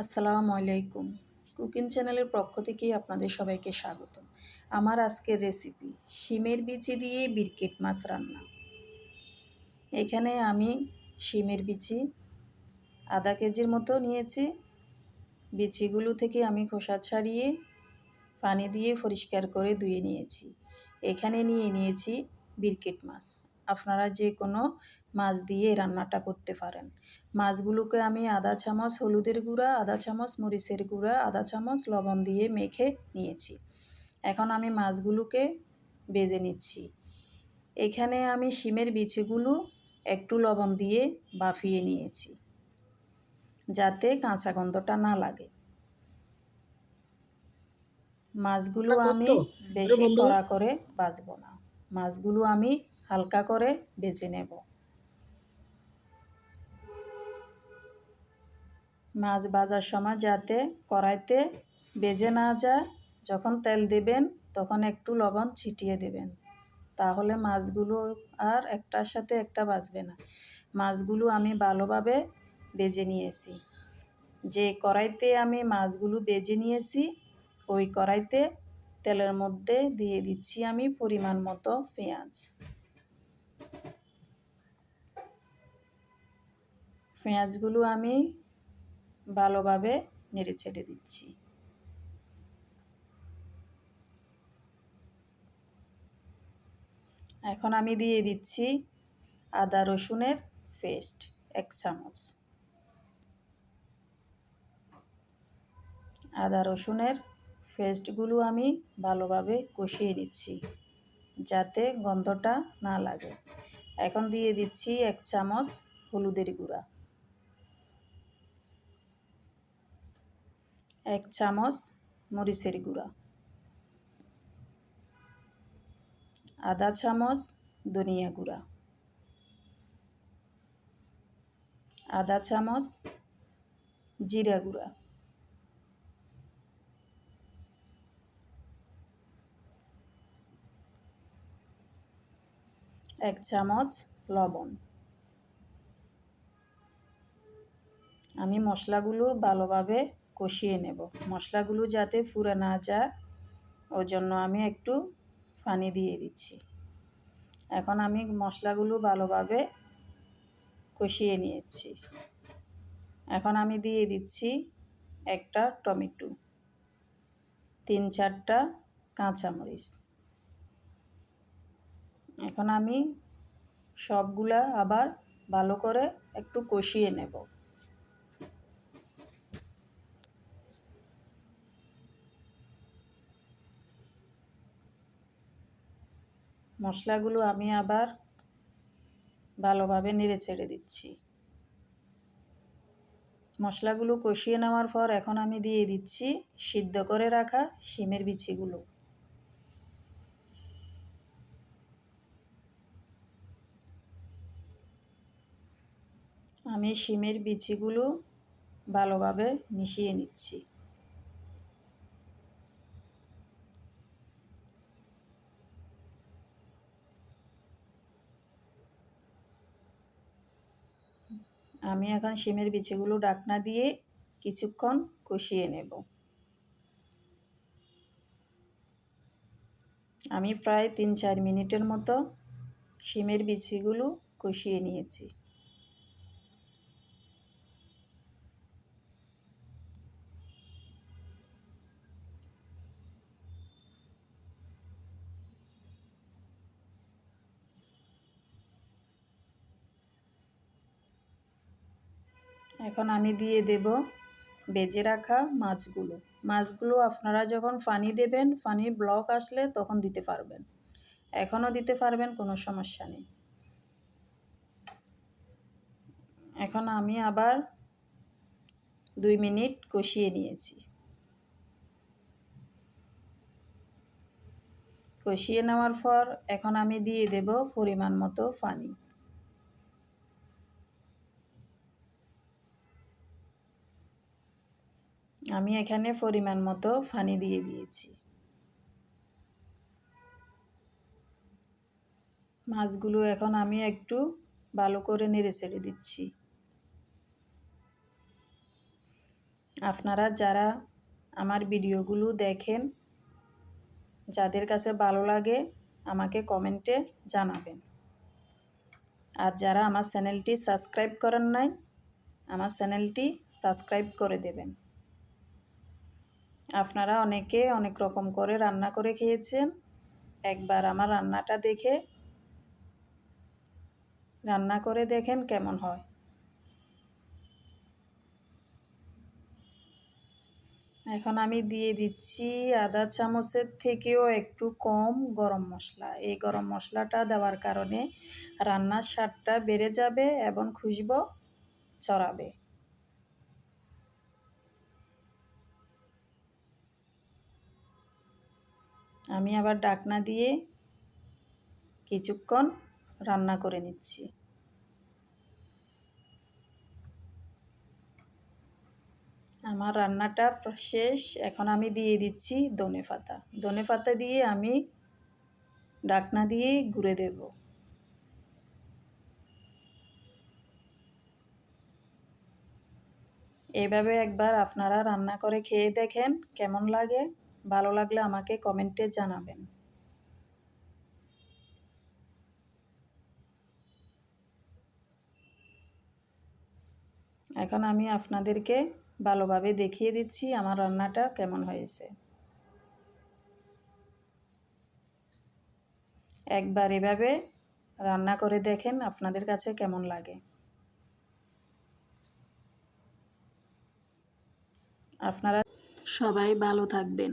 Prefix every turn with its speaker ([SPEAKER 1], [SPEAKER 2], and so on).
[SPEAKER 1] আসসালামু আলাইকুম। কুকিং চ্যানেলের পক্ষ থেকে আপনাদের সবাইকে স্বাগত আমার আজকের রেসিপি, শিমের বিচি দিয়ে বিরকেট মাছ রান্না। এখানে আমি শিমের বিচি আধা কেজির মতো নিয়েছি। বিচিগুলো থেকে আমি খোসা ছাড়িয়ে পানি দিয়ে পরিষ্কার করে ধুয়ে নিয়েছি। এখানে নিয়ে নিয়েছি বিরকেট মাছ। আপনারা যে কোনো মাছ দিয়ে রান্নাটা করতে পারেন। মাছগুলোকে আমি আধা চামচ হলুদের গুঁড়া আধা চামচ মরিচের গুঁড়া আধা চামচ লবণ দিয়ে মেখে নিয়েছি। এখন আমি মাছগুলোকে বেজে নিচ্ছি। এখানে আমি শিমের বিচিগুলো একটু লবণ দিয়ে বাফিয়ে নিয়েছি যাতে কাঁচা গন্ধটা না লাগে। মাছগুলো আমি বেশি কড়া করে বাজবো না। মাছগুলো আমি হালকা করে বেজে নেব। মাছ ভাজার সময় যাতে কড়াইতে বেজে না যায়, যখন তেল দেবেন তখন একটু লবণ ছিটিয়ে দেবেন। তাহলে মাছগুলো আর একটার সাথে একটা বাজবে না। মাছগুলো আমি ভালোভাবে বেজে নিয়েছি। যে কড়াইতে আমি মাছগুলো বেজে নিয়েছি, ওই কড়াইতে তেলের মধ্যে দিয়ে দিচ্ছি আমি পরিমাণ মতো পেঁয়াজ। পেঁয়াজগুলো আমি ভালোভাবে নেড়ে ছেড়ে দিচ্ছি। এখন আমি দিয়ে দিচ্ছি আদা রসুনের পেস্ট, এক চামচ। আদা রসুনের পেস্টগুলো আমি ভালোভাবে কষিয়ে নিচ্ছি যাতে গন্ধটা না লাগে। এখন দিয়ে দিচ্ছি এক চামচ হলুদের গুঁড়া। এক চামচ মরিচের গুঁড়া। আধা চামচ ধনিয়া গুঁড়া। আধা চামচ জিরা গুঁড়া। এক চামচ লবণ। আমি মশলাগুলো ভালোভাবে কষিয়ে নেব। মশলাগুলো যাতে ফুরে না যায়, ওই জন্য আমি একটু পানি দিয়ে দিচ্ছি। এখন আমি মশলাগুলো ভালোভাবে কষিয়ে নিয়েছি। এখন আমি দিয়ে দিচ্ছি একটা টমেটো, তিন চারটা কাঁচামরিচ। এখন আমি সবগুলা আবার ভালো করে একটু কষিয়ে নেব। মশলাগুলো আমি আবার ভালোভাবে নেড়ে ছেড়ে দিচ্ছি। মশলাগুলো কষিয়ে নেওয়ার পর এখন আমি দিয়ে দিচ্ছি সিদ্ধ করে রাখা শিমের বিচিগুলো। আমি শিমের বিচিগুলো ভালোভাবে মিশিয়ে নিচ্ছি। আমি এখন সিমের বিচিগুলো ডাকনা দিয়ে কিছুক্ষণ কষিয়ে নেব। আমি প্রায় তিন চার মিনিটের মতো সিমের বিচিগুলো কষিয়ে নিয়েছি। এখন আমি দিয়ে দেব বেজে রাখা মাছগুলো। মাছগুলো আপনারা যখন পানি দেবেন পানির ব্লক আসলে তখন দিতে পারবেন। এখনও দিতে পারবেন, কোনো সমস্যা নেই। এখন আমি আবার দুই মিনিট কষিয়ে নিয়েছি। কষিয়ে নেওয়ার পর এখন আমি দিয়ে দেব পরিমাণ মতো পানি আমি এখানে পরিমাণ মতো পানি দিয়ে দিয়েছি। মাছগুলো এখন আমি একটু ভালো করে নেড়ে ছেড়ে দিচ্ছি। আপনারা যারা আমার ভিডিওগুলো দেখেন, যাদের কাছে ভালো লাগে আমাকে কমেন্টে জানাবেন। আর যারা আমার চ্যানেলটি সাবস্ক্রাইব করেন নাই, আমার চ্যানেলটি সাবস্ক্রাইব করে দেবেন। আপনারা অনেকে অনেক রকম করে রান্না করে খেয়েছেন। একবার আমার রান্নাটা দেখে, রান্না করে দেখেন কেমন হয়। এখন আমি দিয়ে দিচ্ছি আধা চামচের থেকেও একটু কম গরম মশলা। এই গরম মশলাটা দেওয়ার কারণে রান্নার স্বাদটা বেড়ে যাবে এবং খুশবো চড়াবে আমি আবার ডাকনা দিয়ে কিছুক্ষণ রান্না করে নিচ্ছি। আমার রান্নাটা শেষ। এখন আমি দিয়ে দিচ্ছি ধনে পাতা। ধনে পাতা দিয়ে আমি ডাকনা দিয়ে ঘুরে দেব। এভাবে একবার আপনারা রান্না করে খেয়ে দেখেন কেমন লাগে। ভালো লাগলে আমাকে কমেন্টে জানাবেন। এখন আমি আপনাদেরকে ভালোভাবে দেখিয়ে দিচ্ছি আমার রান্নাটা কেমন হয়েছে। একবার এভাবে রান্না করে দেখেন আপনাদের কাছে কেমন লাগে। আপনারা সবাই ভালো থাকবেন।